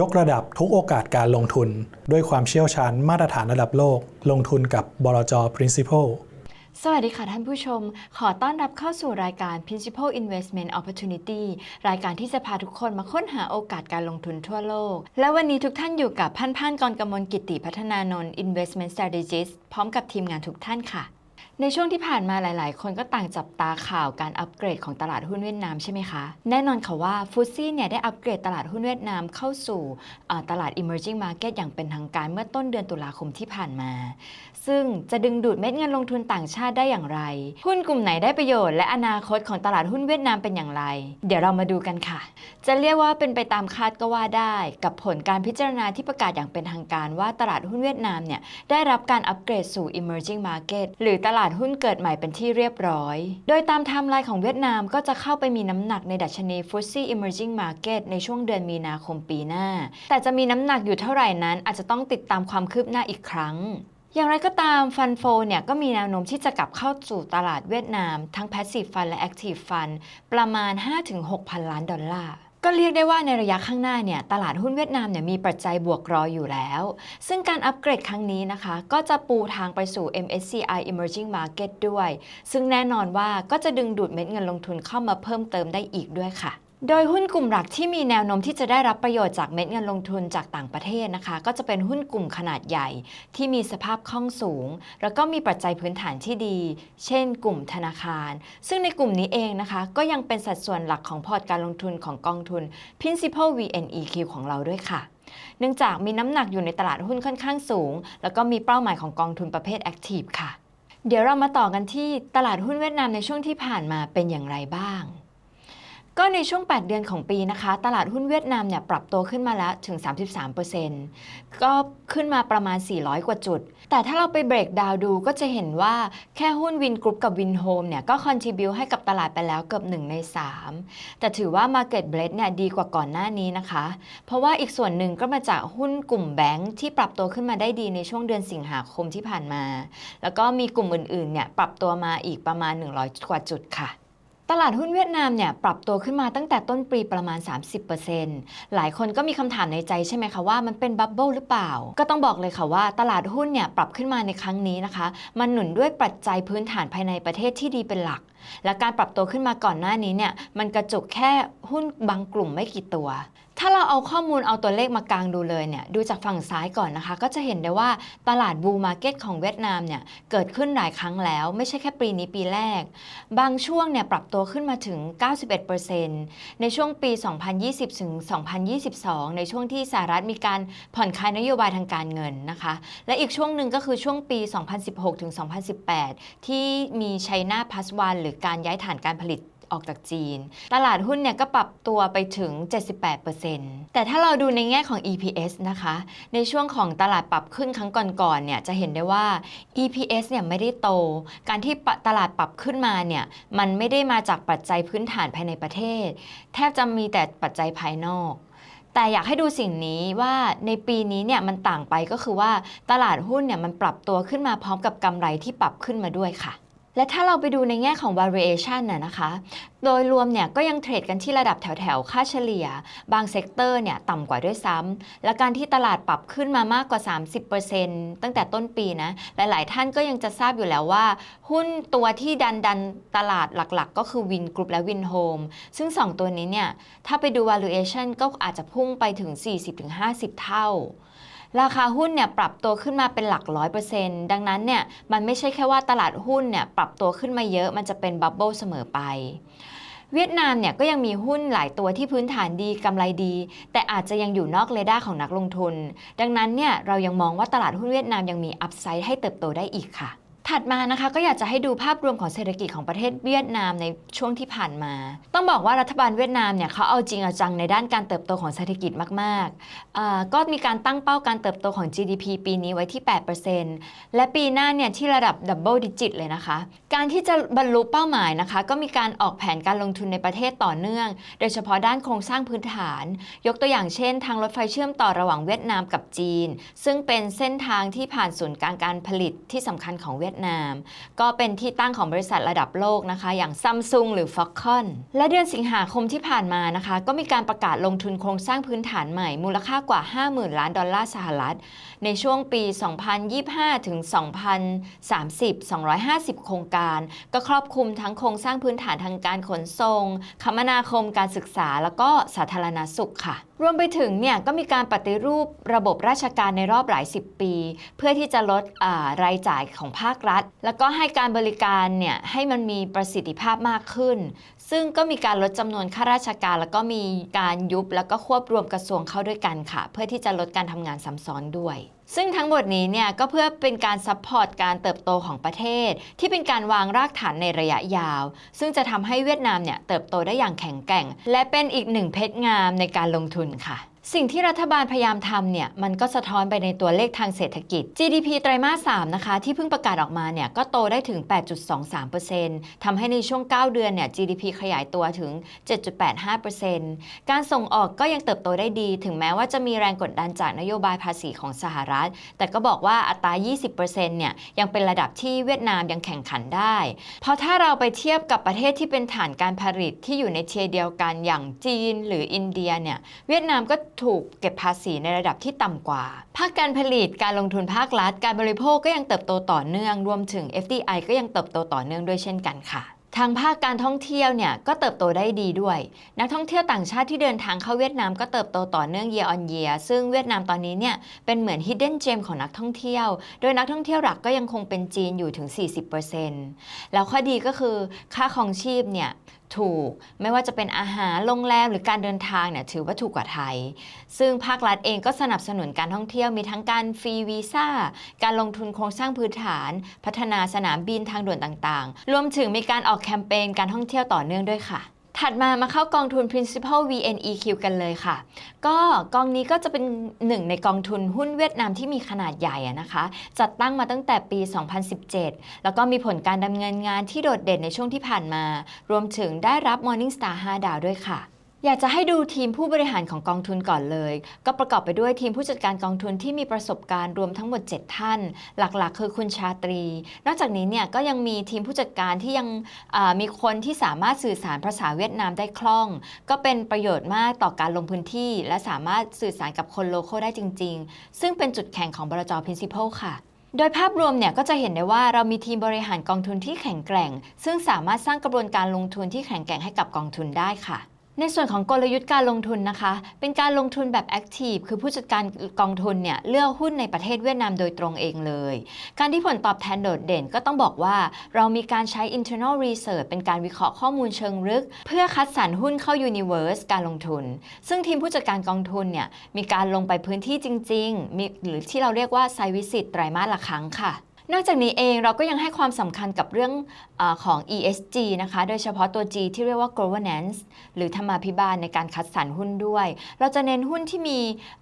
ยกระดับทุกโอกาสการลงทุน ด้วยความเชี่ยวชาญมาตรฐานระดับโลก ลงทุนกับบลจ Principal สวัสดีค่ะท่านผู้ชม ขอต้อนรับเข้าสู่รายการ Principal Investment Opportunity รายการที่จะพาทุกคนมาค้นหาโอกาสการลงทุนทั่วโลก และวันนี้ทุกท่านอยู่กับพันพันกรกมลกิติพัฒนานนท์ Investment Strategist พร้อมกับทีมงานทุกท่านค่ะ ในช่วงที่ผ่านมาหลาย ๆ คนก็ต่างจับตาข่าวการอัปเกรดของตลาดหุ้นเวียดนามใช่ไหมคะ แน่นอนค่ะว่าฟุตซี่เนี่ยได้อัปเกรดตลาดหุ้นเวียดนามเข้าสู่ตลาด emerging market อย่างเป็นทางการเมื่อต้นเดือนตุลาคมที่ผ่านมา ซึ่งจะดึงดูดเม็ดเงินลงทุนต่างชาติได้อย่างไร หุ้นกลุ่มไหนได้ประโยชน์และอนาคตของตลาดหุ้นเวียดนามเป็นอย่างไร เดี๋ยวเรามาดูกันค่ะ จะเรียกว่าเป็นไปตามคาดก็ว่าได้ กับผลการพิจารณาที่ประกาศอย่างเป็นทางการว่าตลาดหุ้นเวียดนามเนี่ยได้รับการอัปเกรดสู่ emerging market หรือตลาดหุ้นเกิดใหม่เป็นที่เรียบร้อย โดยตามไทม์ไลน์ของเวียดนามก็จะเข้าไปมีน้ำหนักในดัชนี FTSE Emerging Market ในช่วงเดือนมีนาคมปีหน้า แต่จะมีน้ำหนักอยู่เท่าไหร่นั้นอาจจะต้องติดตามความคืบหน้าอีกครั้ง อย่างไรก็ตามฟันโฟเนี่ยก็มีแนวโน้มที่จะกลับเข้าสู่ตลาดเวียดนาม ทั้ง Passive Fund และ Active Fund ประมาณ 5-6 พันล้านดอลลาร์ก็เรียกได้ว่าในระยะข้างหน้าเนี่ยตลาดหุ้นเวียดนามเนี่ยมีปัจจัยบวกรออยู่แล้ว ซึ่งการอัปเกรดครั้งนี้นะคะ ก็จะปูทางไปสู่ MSCI Emerging Market ด้วย ซึ่งแน่นอนว่าก็จะดึงดูดเม็ดเงินลงทุนเข้ามาเพิ่มเติมได้อีกด้วยค่ะ โดยหุ้นกลุ่มหลักที่มีแนวโน้มที่จะได้รับประโยชน์จากเม็ดเงินลงทุนจากต่างประเทศนะคะ ก็จะเป็นหุ้นกลุ่มขนาดใหญ่ ที่มีสภาพคล่องสูง แล้วก็มีปัจจัยพื้นฐานที่ดี เช่น กลุ่มธนาคาร ซึ่งในกลุ่มนี้เองนะคะ ก็ยังเป็นสัดส่วนหลักของพอร์ตการลงทุนของกองทุน Principal VNEQ ของเราด้วยค่ะเนื่องจากมีน้ำหนักอยู่ในตลาดหุ้นค่อนข้างสูง แล้วก็มีเป้าหมายของกองทุนประเภท Active ค่ะ เดี๋ยวเรามาต่อกันที่ตลาดหุ้นเวียดนามในช่วงที่ผ่านมาเป็นอย่างไรบ้าง ก็ในช่วง 8 เดือนของปีนะคะ ตลาดหุ้นเวียดนามเนี่ยปรับตัวขึ้นมาแล้วถึง 33%ก็ขึ้นมาประมาณ 400 กว่าจุด แต่ถ้าเราไปเบรกดาวดูก็จะเห็นว่าแค่หุ้นวินกรุ๊ปกับวินโฮมเนี่ยก็คอนทิบิวให้กับตลาดไปแล้วเกือบ 1 ใน 3 แต่ถือว่า Market b r e a d เนี่ยดีกว่าก่อนหน้านี้นะคะ เพราะว่าอีกส่วนหนึ่งก็มาจากหุ้นกลุ่มแบงค์ที่ปรับตัวขึ้นมาได้ดีในช่วงเดือนสิงหาคมที่ผ่านมา แล้วก็มีกลุ่มอื่นๆเนี่ยปรับตัวมาอีกประมาณ 100 กว่าจุดค่ะ ตลาดหุ้นเวียดนามเนี่ยปรับตัวขึ้นมาตั้งแต่ต้นปีประมาณ 30%หลายคนก็มีคำถามในใจใช่ไหมคะว่ามันเป็นบับเบิลหรือเปล่า ก็ต้องบอกเลยค่ะว่าตลาดหุ้นเนี่ยปรับขึ้นมาในครั้งนี้นะคะ มันหนุนด้วยปัจจัยพื้นฐานภายในประเทศที่ดีเป็นหลัก และการปรับตัวขึ้นมาก่อนหน้านี้เนี่ยมันกระจุกแค่หุ้นบางกลุ่มไม่กี่ตัว ถ้าเราเอาข้อมูลเอาตัวเลขมากางดูเลยเนี่ยดูจากฝั่งซ้ายก่อนนะคะ ก็จะเห็นได้ว่าตลาดบูมาร์เก็ตของเวียดนามเนี่ยเกิดขึ้นหลายครั้งแล้ว ไม่ใช่แค่ปีนี้ปีแรก บางช่วงเนี่ยปรับตัวขึ้นมาถึง 91%ในช่วงปี 2020 ถึง 2022 ในช่วงที่สหรัฐมีการผ่อนคลายนโยบายทางการเงินนะคะ และอีกช่วงหนึ่งก็คือช่วงปี 2016 ถึง 2018 ที่มีไชน่าพัสวันหรือการย้ายฐานการผลิต ออกจากจีน ตลาดหุ้นเนี่ยก็ปรับตัวไปถึง 78%แต่ถ้าเราดูในแง่ของ EPS นะคะ ในช่วงของตลาดปรับขึ้นครั้งก่อนๆเนี่ยจะเห็นได้ว่า EPS เนี่ยไม่ได้โต การที่ตลาดปรับขึ้นมาเนี่ยมันไม่ได้มาจากปัจจัยพื้นฐานภายในประเทศ แทบจะมีแต่ปัจจัยภายนอกแต่อยากให้ดูสิ่งนี้ว่าในปีนี้เนี่ยมันต่างไปก็คือว่าตลาดหุ้นเนี่ยมันปรับตัวขึ้นมาพร้อมกับกำไรที่ปรับขึ้นมาด้วยค่ะ และถ้าเราไปดูในแง่ของ variation น่ะนะคะ โดยรวมเนี่ยก็ยังเทรดกันที่ระดับแถวๆ ค่าเฉลี่ย บางเซกเตอร์เนี่ยต่ำกว่าด้วยซ้ำ และการที่ตลาดปรับขึ้นมามากกว่า 30%ตั้งแต่ต้นปีนะ หลายๆท่านก็ยังจะทราบอยู่แล้วว่า หุ้นตัวที่ดันดันตลาดหลักๆ ก็คือวินกรุ๊ปและวินโฮม ซึ่ง 2 ตัวนี้เนี่ยถ้าไปดู valuation ก็อาจจะพุ่งไปถึง 40-50 เท่า ราคาหุ้นเนี่ยปรับตัวขึ้นมาเป็นหลักร้อยเปอร์เซ็นต์ดังนั้นเนี่ยมันไม่ใช่แค่ว่าตลาดหุ้นเนี่ยปรับตัวขึ้นมาเยอะมันจะเป็นบับเบิลเสมอไปเวียดนามเนี่ยก็ยังมีหุ้นหลายตัวที่พื้นฐานดีกำไรดี แต่อาจจะยังอยู่นอกเรดาร์ของนักลงทุน ดังนั้นเนี่ยเรายังมองว่าตลาดหุ้นเวียดนามยังมีอัพไซด์ให้เติบโตได้อีกค่ะ ถัดมานะคะก็อยากจะให้ดูภาพรวมของเศรษฐกิจของประเทศเวียดนามในช่วงที่ผ่านมา ต้องบอกว่ารัฐบาลเวียดนามเนี่ยเขาเอาจริงเอาจังในด้านการเติบโตของเศรษฐกิจมากๆอ่าก็มีการตั้งเป้าการเติบโตของ GDP ปีนี้ไว้ที่ 8%และปีหน้าเนี่ยที่ระดับดับเบิลดิจิตเลยนะคะ การที่จะบรรลุเป้าหมายนะคะ ก็มีการออกแผนการลงทุนในประเทศต่อเนื่อง โดยเฉพาะด้านโครงสร้างพื้นฐาน ยกตัวอย่างเช่น ทางรถไฟเชื่อมต่อระหว่างเวียดนามกับจีน ซึ่งเป็นเส้นทางที่ผ่านศูนย์กลางการผลิตที่สำคัญของเวียดนามก็เป็นที่ตั้งของบริษัทระดับโลกนะคะ อย่างซัมซุงหรือ Foxconn และเดือนสิงหาคมที่ผ่านมานะคะ ก็มีการประกาศลงทุนโครงสร้างพื้นฐานใหม่ มูลค่ากว่า 50,000 ล้านดอลลาร์สหรัฐ ในช่วงปี 2025 ถึง 2030 250 โครงการ ก็ครอบคลุมทั้งโครงสร้างพื้นฐานทางการขนส่ง คมนาคมการศึกษา แล้วก็สาธารณสุขค่ะ รวมไปถึงเนี่ยก็มีการปฏิรูประบบราชการในรอบหลายสิบปี เพื่อที่จะลดรายจ่ายของภาครัฐ แล้วก็ให้การบริการเนี่ยให้มันมีประสิทธิภาพมากขึ้น ซึ่งก็มีการลดจำนวนข้าราชการ แล้วก็มีการยุบแล้วก็ควบรวมกระทรวงเข้าด้วยกันค่ะ เพื่อที่จะลดการทำงานซ้ำซ้อนด้วย ซึ่งทั้งหมดนี้เนี่ยก็เพื่อเป็นการซัพพอร์ตการเติบโตของประเทศ ที่เป็นการวางรากฐานในระยะยาว ซึ่งจะทำให้เวียดนามเนี่ยเติบโตได้อย่างแข็งแกร่ง และเป็นอีกหนึ่งเพชรงามในการลงทุนค่ะสิ่งที่รัฐบาลพยายามทำเนี่ยมันก็สะท้อนไปในตัวเลขทางเศรษฐกิจ GDP ไตรมาส 3 นะคะ ที่เพิ่งประกาศออกมาเนี่ยก็โตได้ถึง 8.23%ทำให้ในช่วง 9 เดือนเนี่ย GDP ขยายตัวถึง 7.85%การส่งออกก็ยังเติบโตได้ดี ถึงแม้ว่าจะมีแรงกดดันจากนโยบายภาษีของสหรัฐ แต่ก็บอกว่าอัตรา 20%เนี่ยยังเป็นระดับที่เวียดนามยังแข่งขันได้ เพราะถ้าเราไปเทียบกับประเทศที่เป็นฐานการผลิตที่อยู่ในเทียร์เดียวกันอย่างจีน หรืออินเดียเนี่ยเวียดนามก็ถูกเก็บภาษีในระดับที่ต่ำกว่า ภาคการผลิตการลงทุนภาครัฐ การบริโภคก็ยังเติบโตต่อเนื่อง รวมถึง FDI ก็ยังเติบโตต่อเนื่องด้วยเช่นกันค่ะทางภาคการท่องเที่ยวเนี่ยก็เติบโตได้ดีด้วย นักท่องเที่ยวต่างชาติที่เดินทางเข้าเวียดนามก็เติบโตต่อเนื่อง year on year ซึ่งเวียดนามตอนนี้เนี่ยเป็นเหมือน hidden gem ของนักท่องเที่ยว โดยนักท่องเที่ยวหลักก็ยังคงเป็นจีนอยู่ถึง 40%แล้วข้อดีก็คือค่าครองชีพเนี่ย ถูกไม่ว่าจะเป็นอาหารโรงแรมหรือการเดินทางเนี่ยถือว่าถูกกว่าไทย ซึ่งภาครัฐเองก็สนับสนุนการท่องเที่ยวมีทั้งการฟรีวีซ่า การลงทุนโครงสร้างพื้นฐาน พัฒนาสนามบินทางด่วนต่างๆ รวมถึงมีการออกแคมเปญการท่องเที่ยวต่อเนื่องด้วยค่ะ ถัดมามาเข้ากองทุน principal VNEQ กันเลยค่ะ ก็กองนี้ก็จะเป็นหนึ่งในกองทุนหุ้นเวียดนามที่มีขนาดใหญ่อะนะคะ จัดตั้งมาตั้งแต่ปี 2017 แล้วก็มีผลการดำเนินงานที่โดดเด่นในช่วงที่ผ่านมา รวมถึงได้รับ Morning Star 5 ดาวด้วยค่ะ อยากจะให้ดูทีมผู้บริหารของกองทุนก่อนเลย ก็ประกอบไปด้วยทีมผู้จัดการกองทุนที่มีประสบการณ์รวมทั้งหมด 7 ท่าน หลักๆ คือคุณชาตรี นอกจากนี้เนี่ยก็ยังมีทีมผู้จัดการที่ยังมีคนที่สามารถสื่อสารภาษาเวียดนามได้คล่อง ก็เป็นประโยชน์มากต่อการลงพื้นที่ และสามารถสื่อสารกับคนโลโก้ได้จริง ๆ ซึ่งเป็นจุดแข็งของบรจ Principal ค่ะโดยภาพรวมเนี่ยก็จะเห็นได้ว่าเรามีทีมบริหารกองทุนที่แข็งแกร่ง ซึ่งสามารถสร้างกระบวนการลงทุนที่แข็งแกร่งให้กับกองทุนได้ค่ะ ในส่วนของกลยุทธ์การลงทุนนะคะ เป็นการลงทุนแบบแอคทีฟคือผู้จัดการกองทุนเนี่ยเลือกหุ้นในประเทศเวียดนามโดยตรงเองเลย การที่ผลตอบแทนโดดเด่นก็ต้องบอกว่า เรามีการใช้ internal research เป็นการวิเคราะห์ข้อมูลเชิงลึก เพื่อคัดสรรหุ้นเข้า universe การลงทุน ซึ่งทีมผู้จัดการกองทุนเนี่ยมีการลงไปพื้นที่จริงๆมีหรือที่เราเรียกว่า site visit ไตรมาสละครั้งค่ะ นอกจากนี้เองเราก็ยังให้ความสำคัญกับเรื่องอของ ESG นะคะ โดยเฉพาะตัว G ที่เรียกว่า governance หรือธรรมาภิบาลในการคัดสรรหุ้นด้วย เราจะเน้นหุ้นที่มี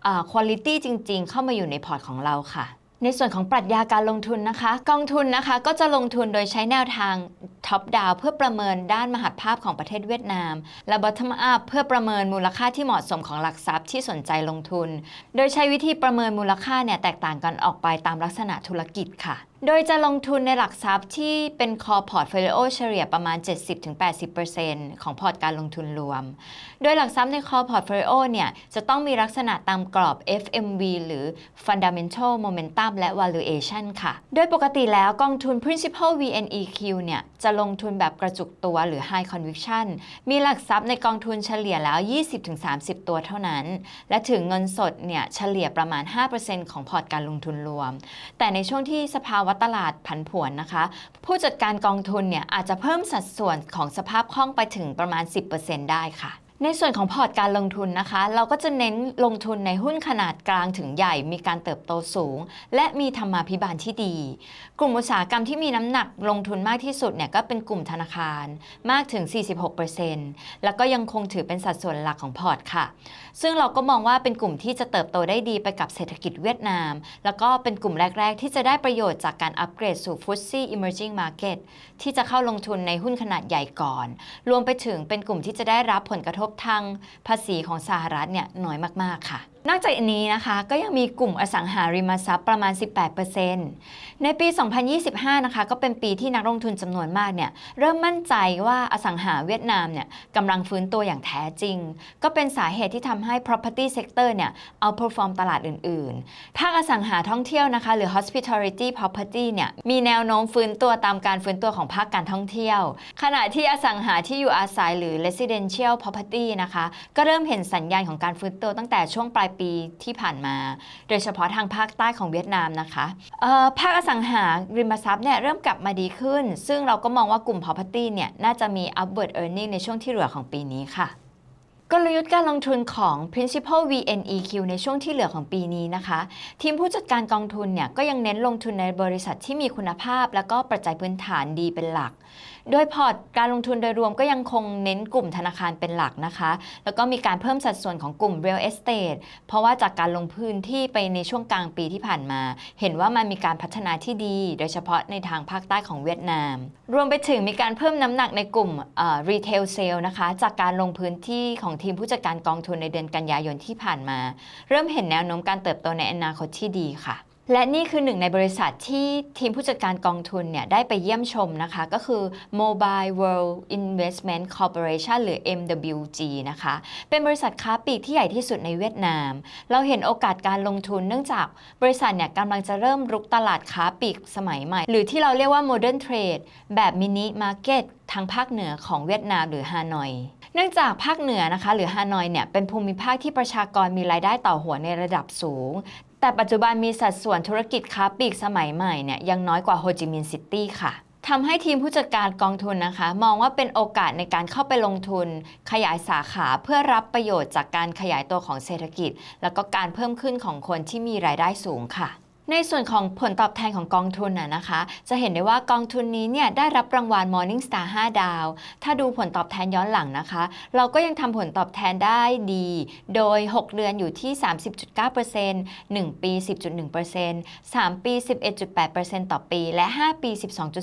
อ่า quality จริง ๆ เข้ามาอยู่ในพอร์ตของเราค่ะในส่วนของปรัชญาการลงทุนนะคะ กองทุนนะคะก็จะลงทุนโดยใช้แนวทาง top down เพื่อประเมินด้านมหาภาพของประเทศเวียดนาม และ bottom up เพื่อประเมินมูลค่าที่เหมาะสมของหลักทรัพย์ที่สนใจลงทุน โดยใช้วิธีประเมินมูลค่าเนี่ยแตกต่างกันออกไปตามลักษณะธุรกิจค่ะโดยจะลงทุนในหลักทรัพย์ที่เป็น core portfolio เฉลี่ยประมาณ 70-80%ของพอร์ตการลงทุนรวม โดยหลักทรัพย์ใน core portfolio เนี่ยจะต้องมีลักษณะตามกรอบ FMV หรือ fundamental momentum และ valuation ค่ะ โดยปกติแล้วกองทุน principal VNEQ เนี่ยจะลงทุนแบบกระจุกตัวหรือ high conviction มีหลักทรัพย์ในกองทุนเฉลี่ยแล้ว 20-30 ตัวเท่านั้น และถึงเงินสดเนี่ยเฉลี่ยประมาณ 5%ของพอร์ตการลงทุนรวม แต่ในช่วงที่สภาวะตลาดผันผวนนะคะ ผู้จัดการกองทุนเนี่ยอาจจะเพิ่มสัดส่วนของสภาพคล่องไปถึงประมาณ 10%ได้ค่ะ ในส่วนของพอร์ตการลงทุนนะคะ เราก็จะเน้นลงทุนในหุ้นขนาดกลางถึงใหญ่มีการเติบโตสูง และมีธรรมาภิบาลที่ดี กลุ่มอุตสาหกรรมที่มีน้ำหนักลงทุนมากที่สุดเนี่ยก็เป็นกลุ่มธนาคารมากถึง 46%แล้วก็ยังคงถือเป็นสัดส่วนหลักของพอร์ตค่ะ ซึ่งเราก็มองว่าเป็นกลุ่มที่จะเติบโตได้ดีไปกับเศรษฐกิจเวียดนาม แล้วก็เป็นกลุ่มแรก ๆ ที่จะได้ประโยชน์จากการอัปเกรดสู่ FTSE Emerging Market ที่จะเข้าลงทุนในหุ้นขนาดใหญ่ก่อน รวมไปถึงเป็นกลุ่มที่จะได้รับผลกระทบทางภาษีของสหรัฐเนี่ยน้อยมาก ๆ ค่ะนอกจากนี้นะคะก็ยังมีกลุ่มอสังหาริมทรัพย์ประมาณ 18%ในปี 2025 นะคะก็เป็นปีที่นักลงทุนจำนวนมากเนี่ยเริ่มมั่นใจว่าอสังหาเวียดนามเนี่ยกำลังฟื้นตัวอย่างแท้จริง ก็เป็นสาเหตุที่ทำให้ property sector เนี่ยเอา perform ตลาดอื่น ๆ ภาคอสังหาท่องเที่ยวนะคะหรือ hospitality property เนี่ยมีแนวโน้มฟื้นตัวตามการฟื้นตัวของภาคการท่องเที่ยว ขณะที่อสังหาที่อยู่อาศัยหรือ residential property นะคะก็เริ่มเห็นสัญญาณของการฟื้นตัวตั้งแต่ช่วงปลายปีที่ผ่านมา โดยเฉพาะทางภาคใต้ของเวียดนามนะคะภาคอสังหาริมทรัพย์เนี่ยเริ่มกลับมาดีขึ้น ซึ่งเราก็มองว่ากลุ่ม property เนี่ยน่าจะมี upward earning ในช่วงที่เหลือของปีนี้ค่ะกลยุทธ์การลงทุนของ Principal VNEQ ในช่วงที่เหลือของปีนี้นะคะ ทีมผู้จัดการกองทุนเนี่ยก็ยังเน้นลงทุนในบริษัทที่มีคุณภาพ แล้วก็ปัจจัยพื้นฐานดีเป็นหลัก โดยพอร์ตการลงทุนโดยรวมก็ยังคงเน้นกลุ่มธนาคารเป็นหลักนะคะ แล้วก็มีการเพิ่มสัดส่วนของกลุ่ม Real Estate เพราะว่าจากการลงพื้นที่ไปในช่วงกลางปีที่ผ่านมา เห็นว่ามันมีการพัฒนาที่ดี โดยเฉพาะในทางภาคใต้ของเวียดนาม รวมไปถึงมีการเพิ่มน้ำหนักในกลุ่ม Retail Sale นะคะ จากการลงพื้นที่ของทีมผู้จัดการกองทุนในเดือนกันยายนที่ผ่านมา เริ่มเห็นแนวโน้มการเติบโตในอนาคตที่ดีค่ะ และนี่คือหนึ่งในบริษัทที่ทีมผู้จัดการกองทุนเนี่ยได้ไปเยี่ยมชมนะคะ ก็คือ Mobile World Investment Corporation หรือ MWG นะคะ เป็นบริษัทค้าปลีกที่ใหญ่ที่สุดในเวียดนาม เราเห็นโอกาสการลงทุนเนื่องจากบริษัทเนี่ยกำลังจะเริ่มรุกตลาดค้าปลีกสมัยใหม่ หรือที่เราเรียกว่า Modern Trade แบบมินิมาร์เก็ตทางภาคเหนือของเวียดนามหรือฮานอยเนื่องจากภาคเหนือนะคะ หรือฮานอยเนี่ยเป็นภูมิภาคที่ประชากรมีรายได้ต่อหัวในระดับสูง แต่ปัจจุบันมีสัดส่วนธุรกิจค้าปลีกสมัยใหม่เนี่ยยังน้อยกว่าโฮจิมินห์ซิตี้ค่ะทำให้ทีมผู้จัดการกองทุนนะคะ มองว่าเป็นโอกาสในการเข้าไปลงทุน ขยายสาขาเพื่อรับประโยชน์จากการขยายตัวของเศรษฐกิจ แล้วก็การเพิ่มขึ้นของคนที่มีรายได้สูงค่ะ ในส่วนของผลตอบแทนของกองทุนน่ะนะคะ จะเห็นได้ว่ากองทุนนี้เนี่ยได้รับรางวัล Morning Star 5 ดาว ถ้าดูผลตอบแทนย้อนหลังนะคะ เราก็ยังทำผลตอบแทนได้ดี โดย 6 เดือนอยู่ที่ 30.9% 1 ปี 10.1% 3 ปี 11.8%ต่อปี และ 5 ปี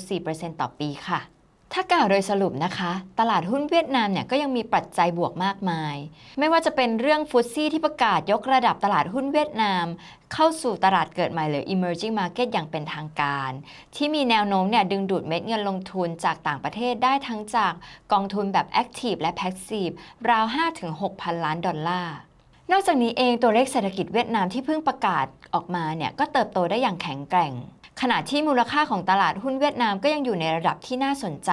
12.4%ต่อปีค่ะ ถ้ากล่าวโดยสรุปนะคะ ตลาดหุ้นเวียดนามเนี่ยก็ยังมีปัจจัยบวกมากมาย ไม่ว่าจะเป็นเรื่องฟุตซี่ที่ประกาศยกระดับตลาดหุ้นเวียดนาม เข้าสู่ตลาดเกิดใหม่หรือ emerging market อย่างเป็นทางการ ที่มีแนวโน้มเนี่ยดึงดูดเม็ดเงินลงทุนจากต่างประเทศได้ทั้งจากกองทุนแบบ active และ passive ราว 5-6 พันล้านดอลลาร์นอกจากนี้เองตัวเลขเศรษฐกิจเวียดนามที่เพิ่งประกาศออกมาเนี่ยก็เติบโตได้อย่างแข็งแกร่ง ขณะที่มูลค่าของตลาดหุ้นเวียดนามก็ยังอยู่ในระดับที่น่าสนใจ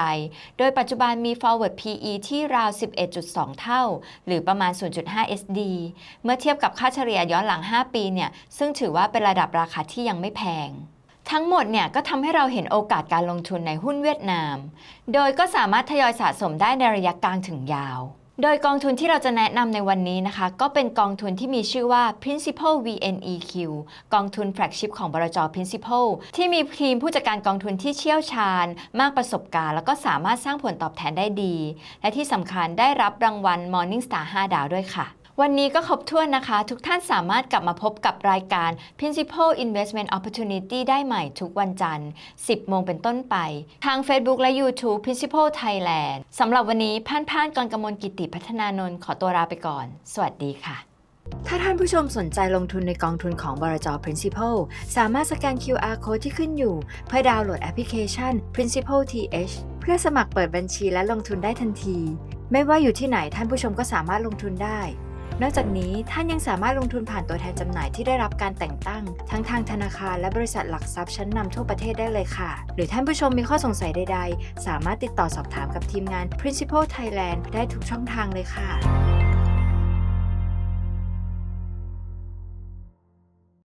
โดยปัจจุบันมี forward PE ที่ราว 11.2 เท่า หรือประมาณ 0.5 SD เมื่อเทียบกับค่าเฉลี่ยย้อนหลัง 5 ปีเนี่ย ซึ่งถือว่าเป็นระดับราคาที่ยังไม่แพงทั้งหมดเนี่ยก็ทำให้เราเห็นโอกาสการลงทุนในหุ้นเวียดนาม โดยก็สามารถทยอยสะสมได้ในระยะกลางถึงยาว โดยกองทุนที่เราจะแนะนำในวันนี้นะคะ ก็เป็นกองทุนที่มีชื่อว่า Principal VNEQ กองทุนแฟลกชิพของบรจ Principal ที่มีทีมผู้จัดการกองทุนที่เชี่ยวชาญ มากประสบการณ์ แล้วก็สามารถสร้างผลตอบแทนได้ดี และที่สำคัญได้รับรางวัล Morning Star 5 ดาวด้วยค่ะ วันนี้ก็ครบถ้วนนะคะ ทุกท่านสามารถกลับมาพบกับรายการ Principal Investment Opportunity ได้ใหม่ทุกวันจันทร์ 10 โมงเป็นต้นไป ทาง Facebook และ YouTube Principal Thailand สำหรับวันนี้พ่านพ่านกรกมลกิติพัฒนานนท์ขอตัวลาไปก่อน สวัสดีค่ะ ถ้าท่านผู้ชมสนใจลงทุนในกองทุนของบรจ Principal สามารถสแกน QR Code ที่ขึ้นอยู่ เพื่อดาวน์โหลดแอปพลิเคชัน Principal TH เพื่อสมัครเปิดบัญชีและลงทุนได้ทันที ไม่ว่าอยู่ที่ไหนท่านผู้ชมก็สามารถลงทุนได้ นอกจากนี้ท่านยังสามารถลงทุนผ่านตัวแทนจำหน่ายที่ได้รับการแต่งตั้ง ทั้งทางธนาคารและบริษัทหลักทรัพย์ชั้นนำทั่วประเทศได้เลยค่ะ หรือท่านผู้ชมมีข้อสงสัยใด ๆ สามารถติดต่อสอบถามกับทีมงาน Principal Thailand ได้ทุกช่องทางเลยค่ะ